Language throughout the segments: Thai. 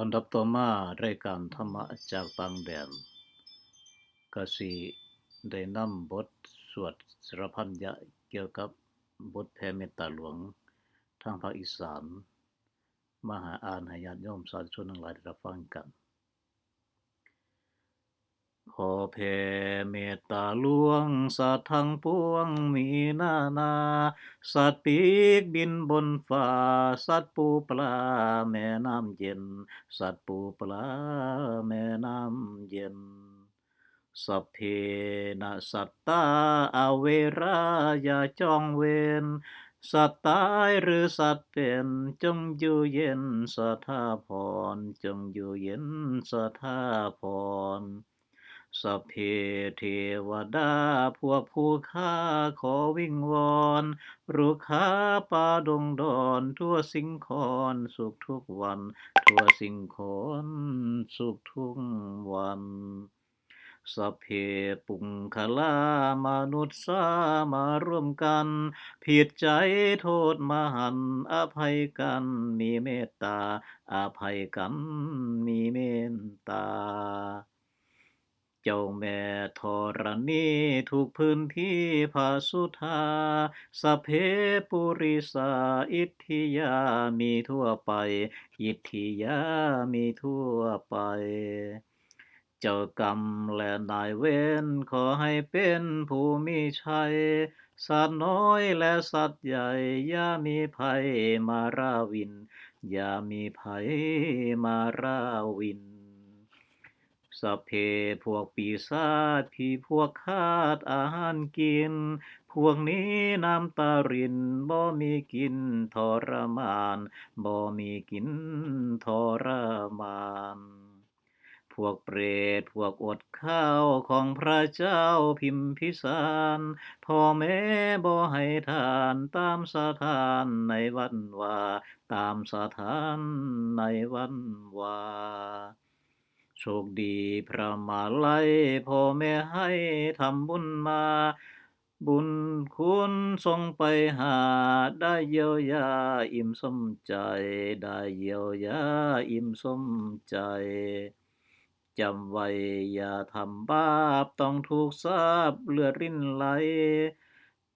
อันดับต่อมารายการธรรมะจากต่างแดนก็สิได้นำบทสวดสรพันยะเกี่ยวกับบทแผ่เมตตาหลวงทางภาคอีสานมาหาอ่านให้ญาติโยมสาธุชนทั้งหลายได้รับฟังกัน ขอแผ่เมตตาหลวงสัตว์ทั้งปวงมีนานา สัตว์ปีกบินบนฟ้า สัตว์ปูปลาแม่น้ำเย็น สัตว์ปูปลาแม่น้ำเย็นสัพเพนะสัตตาอาเวรายาจองเวรสัตว์ตายหรือสัตว์เป็นจงอยู่เย็นสถาพรจงอยู่เย็นสถาพร สเพเทวดาพวกผู้ข้าขอวิงวอนรุกขาป่าดงดอนทั่วสิงคอนสุขทุกวัน ทั่วสิงคอนสุขทุกวันสเพปุงคลามนุษย์สามาร่วมกัน ผิดใจโทษมหันอภัยกันมีเมตตาอภัยกันมีเมตตา เจ้าแม่ธรณีทุกพื้นที่ภาสุธาสเพปุริสาอิทธิยามีทั่วไป อิทธิยามีทั่วไป เจ้ากรรมและนายเวรขอให้เป็นผู้มีชัยสัตว์น้อยและสัตว์ใหญ่อย่ามีภัยมาราวิน อย่ามีภัยมาราวิน สัพเพพวกปีศาจผีพวกคาดอาหารกิน พวกนี้น้ำตารินบ่มีกินทรมานบ่มีกินทรมานพวกเปรต พวกอดข้าวของพระเจ้าพิมพิสารพ่อแม่บ่ให้ทานตามสถานในวันว่า ตามสถานในวันว่า โชคดีพระมาลัยพ่อแม่ให้ทำบุญมา บุญคุณทรงไปหา ได้เยียวยาอิ่มสมใจ ได้เยียวยาอิ่มสมใจจำไว้อย่าทำบาปต้องถูกสาปเลือดรินไหล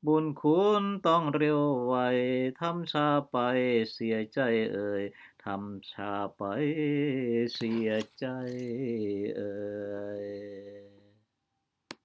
บุญคุณต้องเร็วไวทำชาไปเสียใจเอ่ยทำชาไปเสียใจเอ่ย